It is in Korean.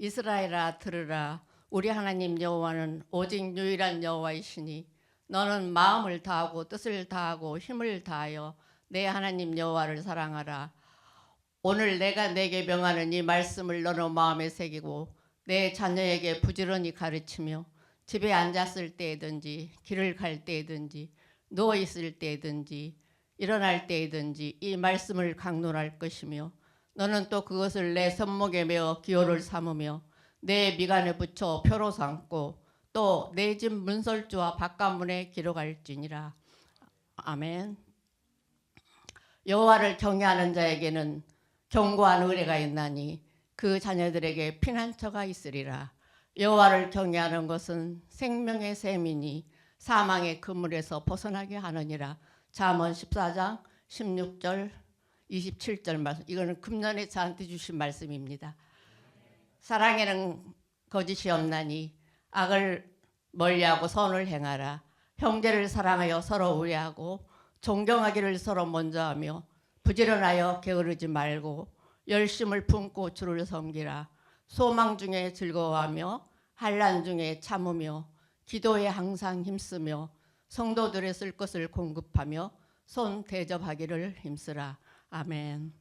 이스라엘아 들으라. 우리 하나님 여호와는 오직 유일한 여호와이시니 너는 마음을 다하고 뜻을 다하고 힘을 다하여 내 하나님 여호와를 사랑하라. 오늘 내가 내게 명하는 이 말씀을 너는 마음에 새기고 내 자녀에게 부지런히 가르치며 집에 앉았을 때든지 길을 갈 때든지 누워 있을 때든지 일어날 때든지 이 말씀을 강론할 것이며 너는 또 그것을 내 손목에 메어 기호를 삼으며 내 미간에 붙여 표로 삼고 또 내 집 문설주와 바깥문에 기록할지니라 아멘. 여호와를 경외하는 자에게는 견고한 의뢰가 있나니 그 자녀들에게 피난처가 있으리라. 여호와를 경외하는 것은 생명의 셈이니 사망의 그물에서 벗어나게 하느니라. 잠언 14장 16절 27절 말씀. 이거는 금년에 저한테 주신 말씀입니다. 사랑에는 거짓이 없나니 악을 멀리하고 선을 행하라. 형제를 사랑하여 서로 우애하고 존경하기를 서로 먼저 하며 부지런하여 게으르지 말고 열심을 품고 주를 섬기라. 소망 중에 즐거워하며 한란 중에 참으며 기도에 항상 힘쓰며 성도들의 쓸 것을 공급하며 손 대접하기를 힘쓰라. Amen.